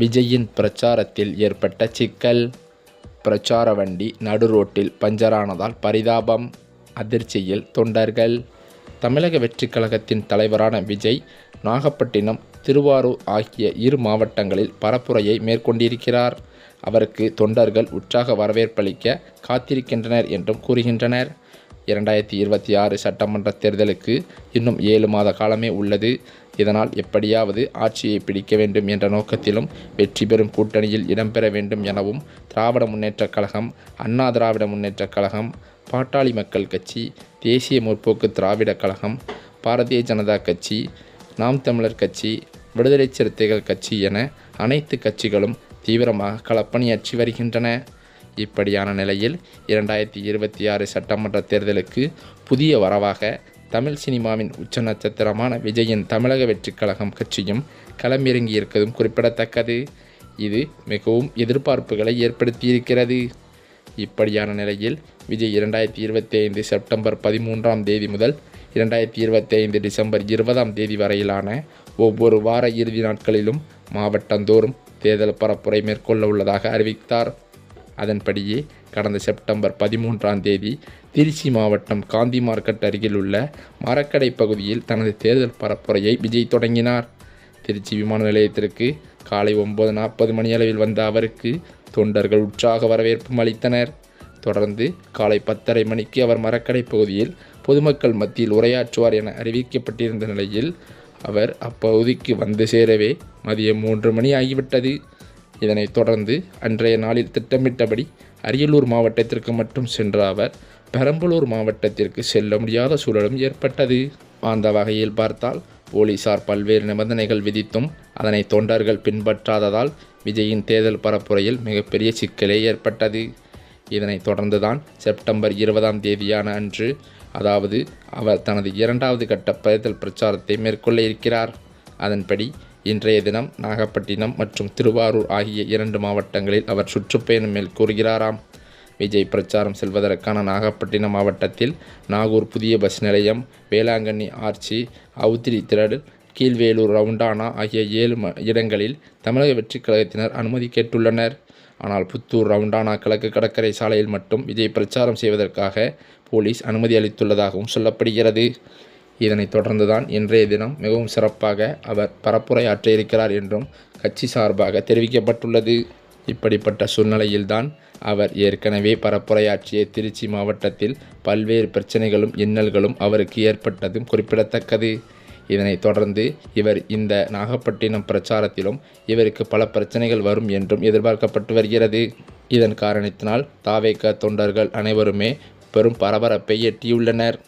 விஜயின் பிரச்சாரத்தில் ஏற்பட்ட சிக்கல். பிரச்சார வண்டி நடு ரோட்டில் பஞ்சரானதால் பரிதாபம் அதிர்ச்சியில் தொண்டர்கள். தமிழக வெற்றி கழகத்தின் தலைவரான விஜய் நாகப்பட்டினம் திருவாரூர் ஆகிய இரு மாவட்டங்களில் பரப்புரையை மேற்கொண்டிருக்கிறார். அவருக்கு தொண்டர்கள் உற்சாக வரவேற்பளிக்க காத்திருக்கின்றனர் என்றும் கூறுகின்றனர். இரண்டாயிரத்தி இருபத்தி ஆறு சட்டமன்ற தேர்தலுக்கு இன்னும் ஏழு மாத காலமே உள்ளது. இதனால் எப்படியாவது ஆட்சியை பிடிக்க வேண்டும் என்ற நோக்கத்திலும் வெற்றி பெறும் கூட்டணியில் இடம்பெற வேண்டும் எனவும் திராவிட முன்னேற்றக் கழகம் அண்ணா திராவிட முன்னேற்றக் கழகம் பாட்டாளி மக்கள் கட்சி தேசிய முற்போக்கு திராவிடக் கழகம் பாரதிய ஜனதா கட்சி நாம் தமிழர் கட்சி விடுதலை சிறுத்தைகள் கட்சி என அனைத்து கட்சிகளும் தீவிரமாக களப்பணியாற்றி வருகின்றன. இப்படியான நிலையில் இரண்டாயிரத்தி இருபத்தி ஆறு சட்டமன்ற தேர்தலுக்கு புதிய வரவாக தமிழ் சினிமாவின் உச்ச நட்சத்திரமான விஜயின் தமிழக வெற்றிக் கழகம் கட்சியும் களமிறங்கியிருப்பதும் குறிப்பிடத்தக்கது. இது மிகவும் எதிர்பார்ப்புகளை ஏற்படுத்தியிருக்கிறது. இப்படியான நிலையில் விஜய் இரண்டாயிரத்தி இருபத்தி ஐந்து செப்டம்பர் பதிமூன்றாம் தேதி முதல் இரண்டாயிரத்தி இருபத்தி ஐந்து டிசம்பர் இருபதாம் தேதி வரையிலான ஒவ்வொரு வார இறுதி நாட்களிலும் மாவட்டந்தோறும் தேர்தல் பரப்புரை மேற்கொள்ள உள்ளதாக அறிவித்தார். அதன்படியே கடந்த செப்டம்பர் பதிமூன்றாம் தேதி திருச்சி மாவட்டம் காந்தி மார்க்கெட் அருகில் உள்ள மரக்கடை பகுதியில் தனது தேர்தல் பரப்புரையை விஜய் தொடங்கினார். திருச்சி விமான நிலையத்திற்கு காலை ஒன்பது நாற்பது மணியளவில் வந்த அவருக்கு தொண்டர்கள் உற்சாக வரவேற்பும் அளித்தனர். தொடர்ந்து காலை பத்தரை மணிக்கு அவர் மரக்கடை பகுதியில் பொதுமக்கள் மத்தியில் உரையாற்றுவார் என அறிவிக்கப்பட்டிருந்த நிலையில் அவர் அப்பகுதிக்கு வந்து சேரவே மதியம் மூன்று மணி ஆகிவிட்டது. இதனைத் தொடர்ந்து அன்றைய நாளில் திட்டமிட்டபடி அரியலூர் மாவட்டத்திற்கு மட்டும் சென்ற அவர் பெரம்பலூர் மாவட்டத்திற்கு செல்ல முடியாத சூழலும் ஏற்பட்டது. அந்த வகையில் பார்த்தால் போலீசார் பல்வேறு நிபந்தனைகள் விதித்தும் அதனை தொண்டர்கள் பின்பற்றாததால் விஜயின் தேர்தல் பரப்புரையில் மிகப்பெரிய சிக்கலே ஏற்பட்டது. இதனைத் தொடர்ந்துதான் செப்டம்பர் இருபதாம் தேதியான அன்று அதாவது அவர் தனது இரண்டாவது கட்ட தேர்தல் பிரச்சாரத்தை மேற்கொள்ள இருக்கிறார். அதன்படி இன்றைய தினம் நாகப்பட்டினம் மற்றும் திருவாரூர் ஆகிய இரண்டு மாவட்டங்களில் அவர் சுற்றுப்பயணம் மேற்கூறுகிறாராம் விஜய் பிரச்சாரம் செல்வதற்கான நாகப்பட்டினம் மாவட்டத்தில் நாகூர் புதிய பஸ் நிலையம் வேளாங்கண்ணி ஆர்ச்சி அவுத்திரி திரடு கீழ்வேலூர் ரவுண்டானா ஆகிய ஏழு ம இடங்களில் தமிழக வெற்றிக் கழகத்தினர் அனுமதி கேட்டுள்ளனர். ஆனால் புத்தூர் ரவுண்டானா கிழக்கு கடற்கரை சாலையில் மட்டும் விஜய் பிரச்சாரம் செய்வதற்காக போலீஸ் அனுமதி அளித்துள்ளதாகவும் சொல்லப்படுகிறது. இதனைத் தொடர்ந்துதான் இன்றைய தினம் மிகவும் சிறப்பாக அவர் பரப்புரை இருக்கிறார் என்றும் கட்சி சார்பாக தெரிவிக்கப்பட்டுள்ளது. இப்படிப்பட்ட சூழ்நிலையில்தான் அவர் ஏற்கனவே பரப்புரையாற்றிய திருச்சி மாவட்டத்தில் பல்வேறு பிரச்சனைகளும் இன்னல்களும் அவருக்கு ஏற்பட்டதும் குறிப்பிடத்தக்கது. இதனைத் தொடர்ந்து இவர் இந்த நாகப்பட்டினம் பிரச்சாரத்திலும் இவருக்கு பல பிரச்சனைகள் வரும் என்றும் எதிர்பார்க்கப்பட்டு வருகிறது. இதன் காரணத்தினால் தாவேக தொண்டர்கள் அனைவருமே பெரும் பரபரப்பை எட்டியுள்ளனர்.